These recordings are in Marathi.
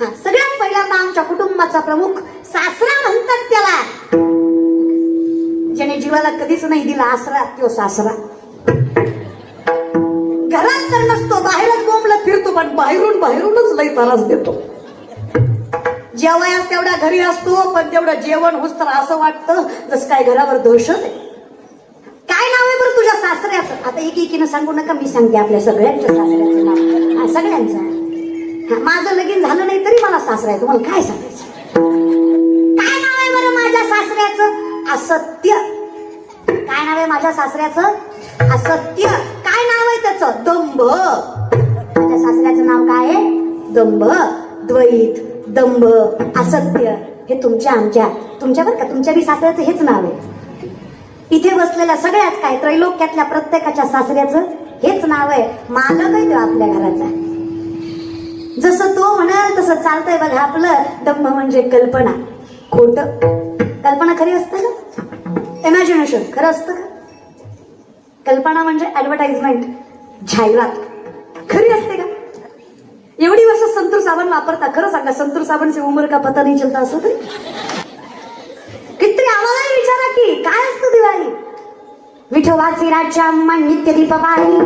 हा सगळ्यात पहिल्यांदा आमच्या कुटुंबाचा प्रमुख सासरा म्हणतात त्याला. ज्याने जीवाला कधीच नाही दिला आसरा तो सासरा. घरात तर नसतो बाहेरच बोंबलत फिरतो पण बाहेरून बाहेरूनच लय त्रास देतो. जेवायस तेवढ्या घरी असतो पण तेवढं जेवण होस तर असं वाटतं जसं काय घरावर दहशत आहे. काय नाव आहे बरं तुझ्या सासऱ्याचं? आता एक एकीनं सांगू नका मी सांगते आपल्या सगळ्यांच्या सासऱ्याचं नाव. सगळ्यांचं. माझं लगीन झालं नाही तरी मला सासरा आहे तुम्हाला काय सांगायचं? काय नाव आहे बरं माझ्या सासऱ्याचं? असत्य. काय नाव आहे माझ्या सासऱ्याचं? असत्य. काय नाव आहे त्याचं? दंभ. माझ्या सासऱ्याचं नाव काय आहे? दंभ. द्वैत दंभ असत्य. हे तुमच्या आमच्या. तुमच्या बरं का तुमच्या बी सासऱ्याचं हेच नाव आहे. इथे बसलेल्या सगळ्याच काय त्रैलोक्यातल्या प्रत्येकाच्या सासऱ्याचं हेच नाव आहे. मालक आहे तो आपल्या घराचा जसं तो म्हणाल तसं चालतंय बघा आपलं. दम्म म्हणजे कल्पना. खोट. कल्पना खरी असते ना इमॅजिनेशन खरं असतं का? कल्पना म्हणजे ऍडव्हर्टाइजमेंट जाहिरात खरी असते का? एवढी वर्ष संतूर साबण वापरता. खरं सांगा संतूर साबण से उमर का पता नाही चलता असं तरी? किती आम्हालाही विचारा की. काय असतं दिवाळी? विठोबाची राज्य अम्मा नित्य दीपवाणी.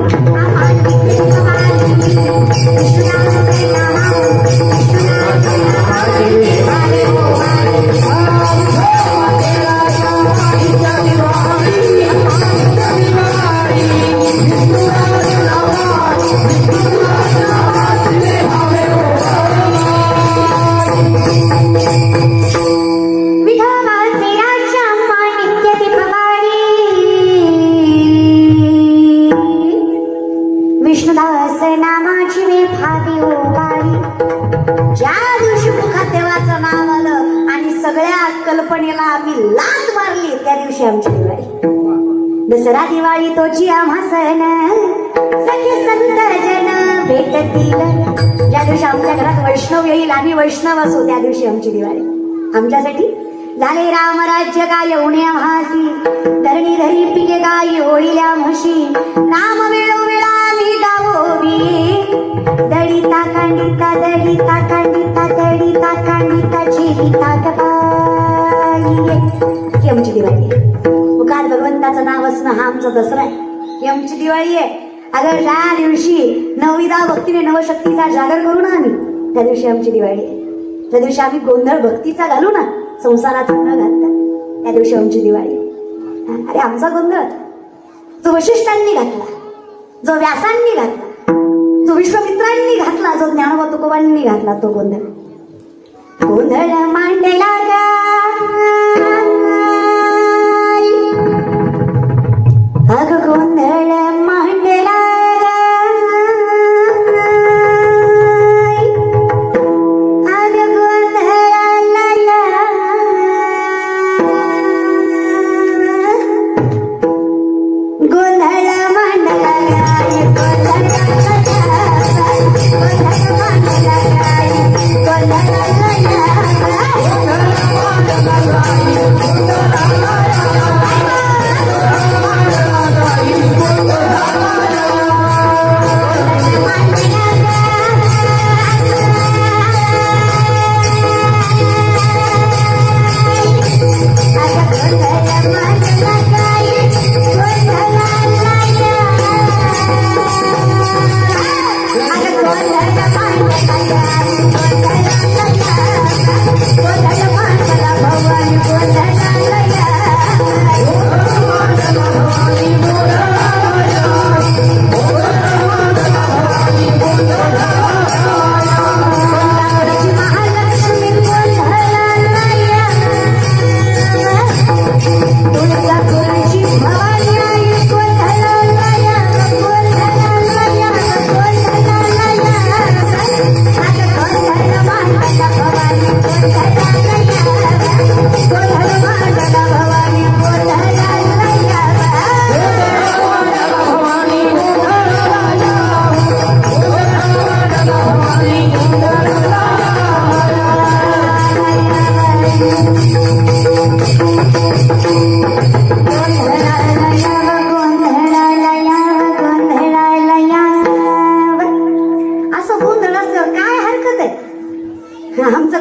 नामाची मी फादी उभारी ज्या दिवशी मुखात देवाचं नाव आलं आणि सगळ्या कल्पनेला आम्ही लाच मारली त्या दिवशी आमची दिवाळी. दसरा दिवाळी तोची आम्हा सण. सखी संत जन भेटतील. ज्या दिवशी आमच्या घरात वैष्णव येईल आम्ही वैष्णव असू त्या दिवशी आमची दिवाळी. आमच्यासाठी झाले राम राज्य काय उणे आम्हासी धरणी धरी पिके गाई ओळील्या म्हशी नाम वेळोवेळा आम्ही गावोवी बसणं हा आमचा दसरा आहे. ही आमची दिवाळी आहे. अगं ज्या दिवशी नवविधा भक्तीने नवशक्तीचा जागर करू ना आम्ही त्या दिवशी आमची दिवाळी आहे. त्या दिवशी आम्ही गोंधळ भक्तीचा घालू ना संसाराचा न घालता त्या दिवशी आमची दिवाळी अरे आमचा गोंधळ. जो वशिष्ठांनी घातला जो व्यासांनी घातला जो विश्वमित्रांनी घातला जो ज्ञानवा तुकोबांनी घातला तो गोंधळ. गोंधळ मांडला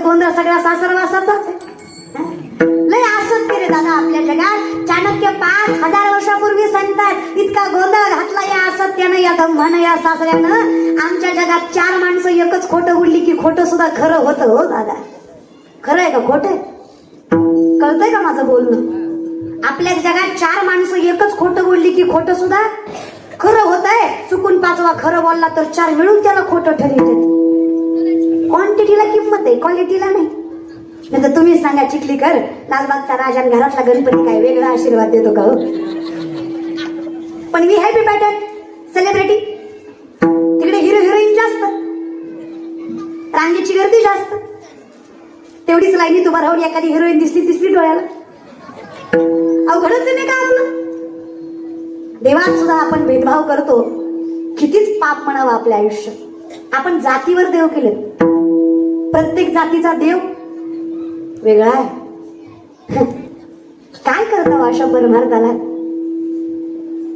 गोंधळ सगळा सासरवासाचाच आहे. लय असत रे दादा आपल्या जगात. चाणक्य पाच हजार वर्षापूर्वी सांगतात इतका गोंधळ घातला या असत्यानं या दंभानं या सासऱ्यानं. आमच्या जगात चार माणसं एकच खोटं उडली की खोटं सुद्धा खरं होतं हो दादा. खरं आहे का खोटं आहे? कळतंय का माझं बोलणं? आपल्या जगात चार माणसं एकच खोटं बोलली की खोटं सुद्धा खरं होत आहे चुकून पाचवा खरं बोलला तर चार मिळून त्याला खोटं ठरवते क्वांटिटीला किंमत आहे क्वालिटीला नाही. नाही तर तुम्हीच सांगा चिखलीकर लालबागचा राजा आणि घरातला गणपती काय वेगळा आशीर्वाद देतो का हो? पण मी हॅपी पॅटर्न सेलिब्रिटी तिकडे हिरो हिरोईन जास्त. रांगेची गर्दी जास्त. तेवढीच लाईनीत उभा राहून एखादी हिरोईन दिसली दिसली डोळ्याला. अवघडच नाही का आपलं? देवात सुद्धा आपण भेदभाव करतो. कितीच पाप म्हणावं आपल्या आयुष्य आपण जातीवर देव केले प्रत्येक जातीचा देव वेगळा आहे. काय करता अशा परमार्थाला?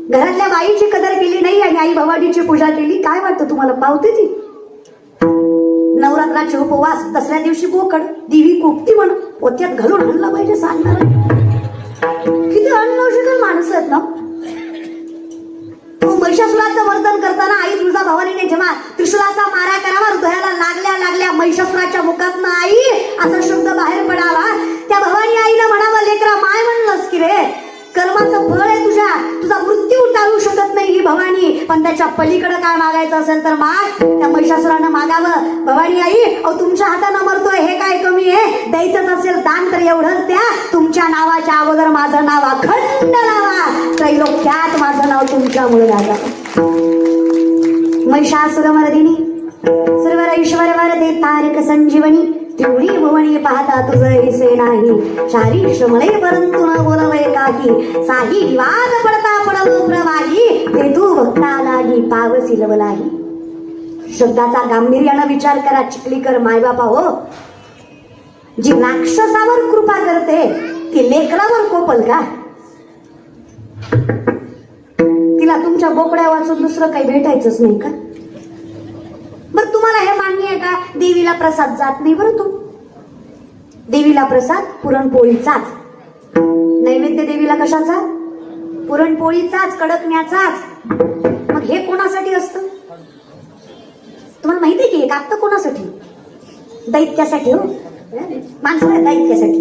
घरातल्या बाईची कदर केली नाही आणि आई भवानीची पूजा केली काय वाटतं तुम्हाला? पावते ती. नवरात्राचे उपवास दसऱ्या दिवशी बोकड दिवी कोपती म्हण पोत्यात घालून आणला पाहिजे सांगणार किती अनलॉजिकल माणसं आहेत ना? महिषासुराचं वर्तन करताना आई तुझा भवानीने जेव्हा त्रिशुलाचा मारा करावा हृदयाला लागल्या लागल्या महिषासुराच्या मुखातनं आई असा शब्द बाहेर पडावा. त्या भवानी आईला म्हणावं लेकरा माय म्हणलंस की रे? कर्माचं फळ आहे तुझ्या. तुझा मृत्यू टाळू शकत नाही ही भवानी. पण त्याच्या पलीकडे काय मागायचं असेल तर माग. त्या महिषासुरानं मागावं. भवानी आई अहो तुमच्या हातानं मरतोय. हे काय कमी आहे? द्यायचंच असेल दान तर एवढंच द्या. तुमच्या नावाच्या अगोदर माझं नाव अखंड लावा. त्रैलोक्यात माझं नाव तुमच्यामुळे राजा महिषासुरमर्दिनी सर्व ऐश्वर वरदे तारक संजीवनी. तेवढी भुवणी पाहता तुझ ऐसे नाही. शारी श्रमळे परंतु न बोलवय काही. साही विवाद पडता पडलो प्रवाही. ते तू भक्ता लागी सिलव लवलाही शब्दाचा गांभीर्यानं विचार करा चिखलीकर मायबापा हो. जी राक्षसावर कृपा करते ती लेकरावर कोपल का? तिला तुमच्या बोकड्या वाचून दुसरं काही भेटायचंच नाही का? बर तुम्हाला हे मान्य का? देवीला प्रसाद जात नाही बरं तू. देवीला प्रसाद पुरणपोळीचाच. नैवेद्य देवीला कशाचा? पुरणपोळीचाच कडकण्याचाच. मग हे कोणासाठी असतं? तुम्हाला माहिती की हे कापतं कोणासाठी? दैत्यासाठी हो. माणसं दैत्यासाठी.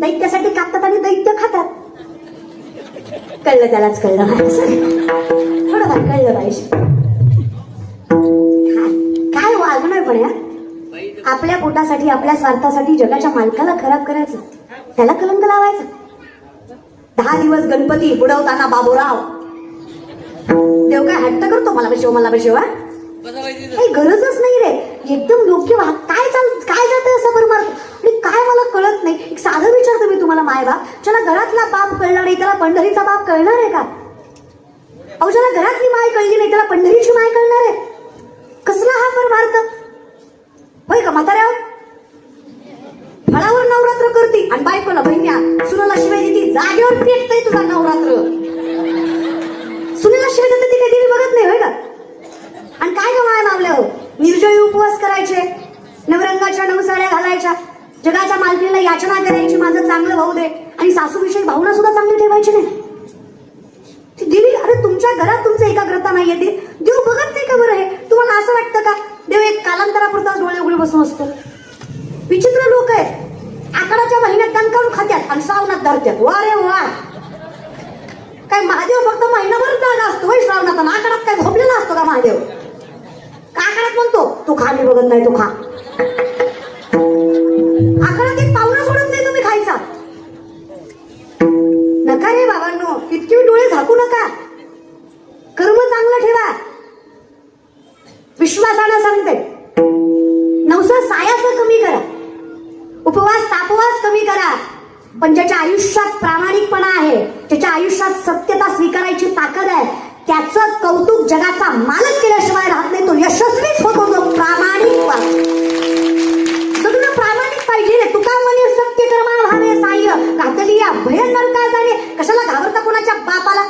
दैत्यासाठी कापतात आणि दैत्य खातात. कळलं त्यालाच कळलं थोडंफार कळलं पाहिजे वागणं आपल्या पोटासाठी आपल्या स्वार्थासाठी जगाच्या मालकाला खराब करायचं. त्याला कलंक लावायचं. दहा दिवस गणपती बुडवताना बाबूराव. देव काय हट्ट करतो मला बसव मला बसव काही गरजच नाही रे. एकदम योग्य वाह काय चाल काय जातं असं बरं मारतो? आणि काय मला कळत नाही. एक साधं विचारतो मी तुम्हाला माय बाप. ज्याला घरातला बाप कळणार नाही त्याला पंढरीचा बाप कळणार आहे का? अहो ज्याला घरातली माय कळली नाही त्याला पंढरीची माय कळणार आहे. कसला हा परमार्थ होय का म्हाताऱ्या फळावर नवरात्र करती आणि बायकोला बहिण्या सुनाला शिवाय देती जागेवर पेटतय तुझा नवरात्र. सुनेला शिवाय देते ती काही देवी बघत नाही होय का? आणि काय का माया मावल्या हो? निर्जळी उपवास करायचे नवरंगाच्या नवसाऱ्या घालायच्या जगाच्या मालकीला याचना करायची माझं चांगलं भाऊ दे. आणि सासूविषयी भावना सुद्धा चांगली ठेवायची नाही. ती देवी अरे तुमच्या घरात तुमचं एकाग्रता नाहीये ते. देव बघत नाही का बरं हे? तुम्हाला असं वाटतं का? देव एक कालांतरापुरता डोळे उघडे बसून असतो. विचित्र लोक आहेत. आकडाच्या महिन्यात दणकावून खात्यात आणि श्रावणात धरत्यात. वा रे वा. काय महादेव फक्त महिनाभर जागा असतो होय श्रावणात आणि आकाडात काय झोपलेला असतो का महादेव? का आकाडात म्हणतो तू खा मी बघत नाही तू खा. आयुष्यात प्रामाणिकपणा आहे. त्याच्या आयुष्यात सत्यता स्वीकारायची ताकद आहे. त्याचं कौतुक जगाचा मालक केल्याशिवाय राहत नाही. तो यशस्वीच होतो. जो प्रामाणिक सगळं प्रामाणिक पाहिजे. रे तुका म्हणे सत्य कर्मा भावे साह्य. घातली या भय का जाणे कशाला घाबरता कोणाच्या बापाला?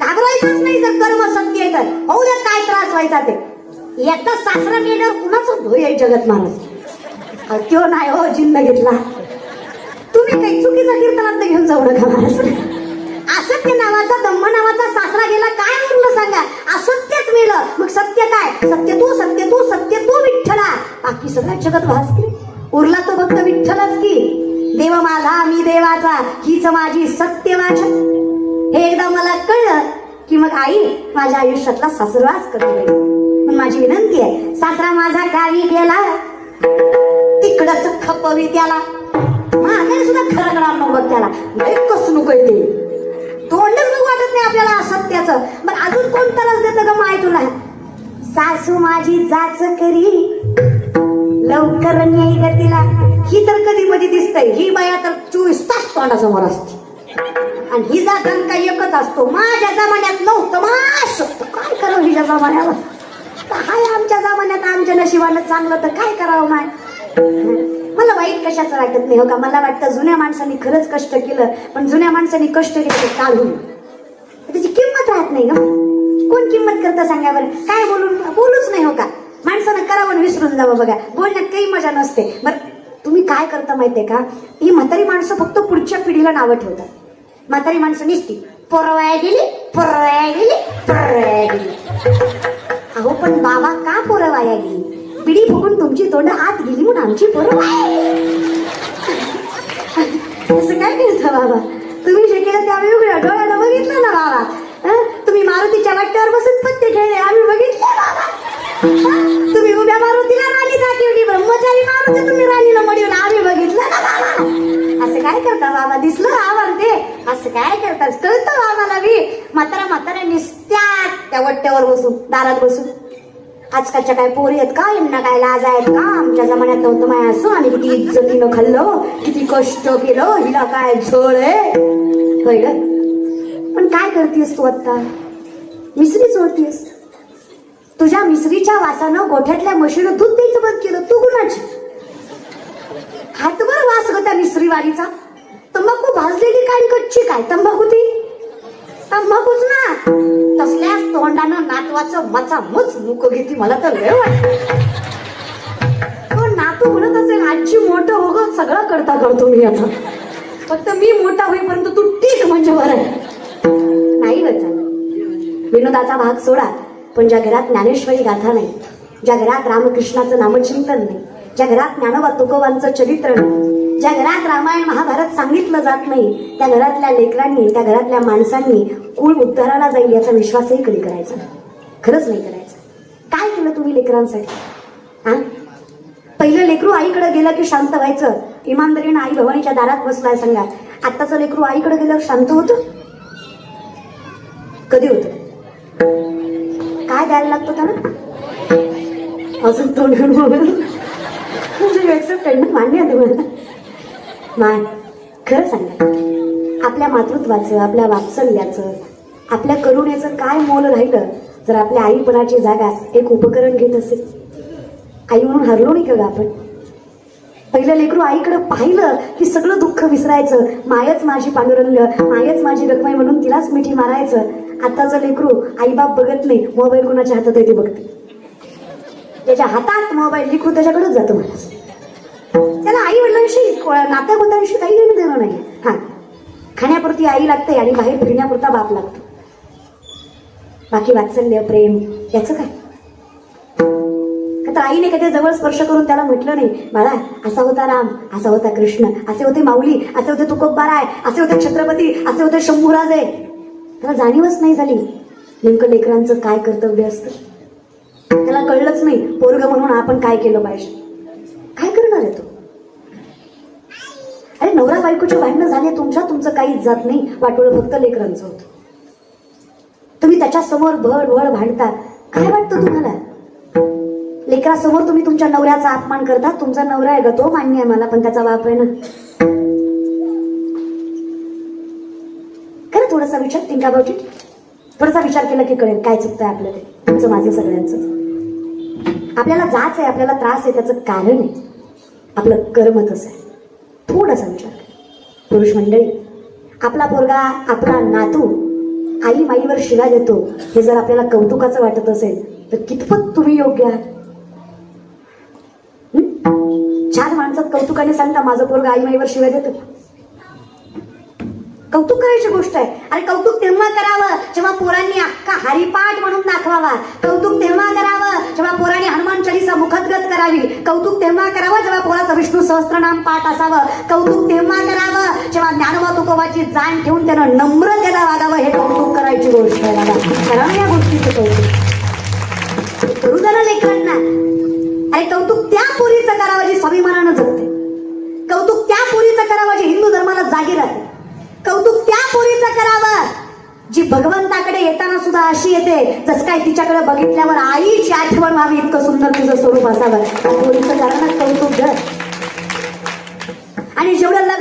घाबरायचंच नाही जर कर्म सत्य आहे तर. होऊ द्या काय त्रास व्हायचा ते. एकदा सासरा गेल्यावर कुणाचं भय आहे जगत माणूस? अहो, त्यो नाही हो जिन्न घेतला. तुम्ही काही चुकीचा कीर्तनात घेऊन जाऊ नका असत्य नावाचा दम्म नावाचा सासरा गेला काय म्हणलं सांगा? असत्यच मिळलं. मग सत्य काय? सत्य तू सत्य तू सत्य तू विठ्ठला. बाकी सगळं जगत भासकी उरला तो फक्त विठ्ठलच की. देव माझा मी देवाचा हीच माझी सत्य माझ्या हे एकदा मला कळलं की मग आई माझ्या आयुष्यातला सासरवास करू पण माझी विनंती आहे सासरा माझा गावी गेला तिकडच खपवी त्याला. माझ्या सुद्धा खरं करणार नको बघ त्याला. लय कसं नको ते. तोंडच बघ वाटत नाही आपल्याला असत्याचं. मग अजून कोण तरच देतं ग माय तुला? सासू माझी जाच करी. लवकर न्याय ग तिला. ही तर कधी मध्ये दिसतंय. ही बाया तर चोवीस तास तोंडासमोर असते. आणि हिचा दणका एकच असतो. माझ्या जमान्यात नव्हतं मास. काय करावं हिच्या जमान्याला हाय आमच्या जमान्यात आमच्या नशिबानं चांगलं तर काय करावं माय? मला वाईट कशाचं वाटत नाही हो का? मला वाटतं जुन्या माणसांनी खरंच कष्ट केलं पण जुन्या माणसांनी कष्ट केलं ते त्याची किंमत राहत नाही ना कोण किंमत करतं सांगावर बरं काय बोलून? बोलूच नाही हो का? माणसानं करावं विसरून जावं बघा. बोलण्यात काही मजा नसते. बरं तुम्ही काय करता माहितीये का? ही म्हातारी माणसं फक्त पुढच्या पिढीला नावं ठेवतात. म्हातारी माणसं निसती. पोरवाया गेली पोरवाया गेली पोरवाया गेली. अहो पण बाबा का पोरवाया गेली? पिढी फुकून तुमची तोंड आत गेली म्हणून आमची पोरं असं काय करता बाबा? तुम्ही जे केलं ते आम्ही उघड्या डोळ्याला बघितलं ना बाबा. तुम्ही मारुतीच्या वाट्यावर बसून पत्ते खेळले आम्ही बघितले बाबा. तुम्ही उभ्या मारुतीला राणी दाखवली ब्रह्मचारी मारुती तुम्ही राणीला मडीवला आम्ही बघितलं ना बाबा. असं काय करता बाबा? दिसलं आम्हाला ते असं काय करतात कळतं आम्हाला बी. म्हातारा म्हातारा निसत्या त्या वट्ट्यावर बसून दारात बसून. आजकालच्या काय पोरी आहेत का? यांना काय लाज आहेत का? आमच्या जमान्यात नव्हतं माय. असं आणि किती इज्जतीनं खाल्लं. किती कष्ट केलं. हिला काय झळ आहे? होय पण काय करतेस तू आता मिसरी चोळतीस तुझ्या मिसरीच्या वासानं गोठ्यातल्या म्हशीनं दूध द्यायचं बंद केलं. तू कुणाची? हातभर वास ग त्या मिसरीवारीचा तंबाखू भाजलेली काय कच्ची काय? तंबाखू ती? तंबाखूच ना. तोंडानं नातवाचं मचा मुच मुक घेती मला तर लय वाटत तो नातू म्हणत असेल आजी मोठं हो ग सगळं करता करतो मी आता फक्त मी मोठा होईपर्यंत तू ठीक म्हणजे बरं. आहे नाही वचा विनोदाचा भाग सोडा पण ज्या घरात ज्ञानेश्वरी गाथा नाही ज्या घरात रामकृष्णाचं नामचिंतन नाही ज्या घरात ज्ञानोबा तुकोबांचं चरित्र नाही ज्या घरात रामायण महाभारत सांगितलं जात नाही त्या घरातल्या लेकरांनी त्या घरातल्या माणसांनी कुळ उद्धाराला जाईल याचा विश्वासही कधी करायचा खरंच नाही करायचा. काय केलं तुम्ही लेकरांसाठी? हा? पहिलं लेकरू आईकडे गेलं की शांत व्हायचं. इमानदारीनं आई भवानीच्या दारात बसलाय सांगा. आत्ताचं लेकरू आईकडे गेलं शांत होतं? कधी होतं? काय द्यायला लागतं त्याला? अजून तोंड म्हणजे मान्य आहे तुम्हाला. माय खरं सांगा आपल्या मातृत्वाचं आपल्या वात्सल्याचं आपल्या करुणेचं काय मोल राहिलं जर आपल्या आईपणाची जागा एक उपकरण घेत असेल. आई म्हणून हरलो नाही का ग आपण? पहिलं लेकरू आईकडे पाहिलं की सगळं दुःख विसरायचं मायच माझी पांडुरंग मायच माझी रखमाई म्हणून तिलाच मिठी मारायचं. आताचं लेकरू आईबाप बघत नाही मोबाईल कोणाच्या हातात येते बघते. त्याच्या हातात मोबाईल लिखू त्याच्याकडेच जातो मला त्याला आई वडिलांशी नात्या गोत्यांशी काही घेणं देणं नाही हा. खाण्यापुरती आई लागते आणि बाहेर फिरण्यापुरता बाप लागतो. बाकी वात्सल्य प्रेम याचं काय? तर आईने कधी जवळ स्पर्श करून त्याला म्हटलं नाही बाळा असा होता राम असा होता कृष्ण असे होते माऊली असे होते तुकोबाराय असे होते छत्रपती असे होते शंभूराजे त्याला जाणीवच नाही झाली. नेमकं लेकरांचं काय कर्तव्य असतं? त्याला कळलंच नाही पोरग म्हणून आपण काय केलं पाहिजे? काय करणार आहे तो? अरे नवरा बायकोची भांडणं झाली तुमच्या तुमचं काहीच जात नाही. वाटोळं फक्त लेकरांचं होतं. तुम्ही त्याच्यासमोर भड भड भांडता. काय वाटतं तुम्हाला? लेकरासमोर तुम्ही तुमच्या नवऱ्याचा अपमान करता. तुमचा नवरा आहे ग तो मान्य आहे मला पण त्याचा बाप आहे ना. खरं थोडासा विचार थिंक अबाउट थोडासा विचार केला की कळेल काय चुकतंय आपलं ते तुमचं माझं सगळ्यांचं. आपल्याला जाच आहे आपल्याला त्रास आहे त्याचं कारण आहे. आपलं कर्म तसं आहे. थोडासा विचार पुरुष मंडळी आपला पोरगा आपला नातू आई माईवर शिला देतो हे जर आपल्याला कौतुकाचं वाटत असेल तर कितपत तुम्ही योग्य आहात? छान चार कौतुकाने सांगता माझं पोरगा आई माईवर शिवाय देतो. कौतुक करायची गोष्ट आहे. अरे कौतुक तेव्हा करावं जेव्हा पोरांनी अख्खा हरिपाठ म्हणून दाखवावा. कौतुक तेव्हा करावं जेव्हा पोरांनी हनुमान चालीसा मुखदगत करावी. कौतुक तेव्हा करावं जेव्हा पोराचं विष्णू सहस्त्रनाम पाठ असावं. कौतुक तेव्हा करावं जेव्हा ज्ञानोबा तुकोबाची जाण ठेवून त्यानं नम्रतेला वागावं हे कौतुक करायची गोष्ट आहे बाबा या गोष्टीचं कौतुक. करू द्या ना अरे कौतुक त्या पोरीचं करावं जी स्वाभिमानानं जगते कौतुक त्या पोरीचं करावं जे हिंदू धर्माला जागी राहते कौतुक त्या पोरीचं करावं. जी भगवंताकडे येताना सुद्धा अशी येते जस काय तिच्याकडे बघितल्यावर आईची आठवण व्हावी इतकं सुंदर तुझं स्वरूप असावं. त्या पोरीचं कारण कौतुक घर. आणि जेवढं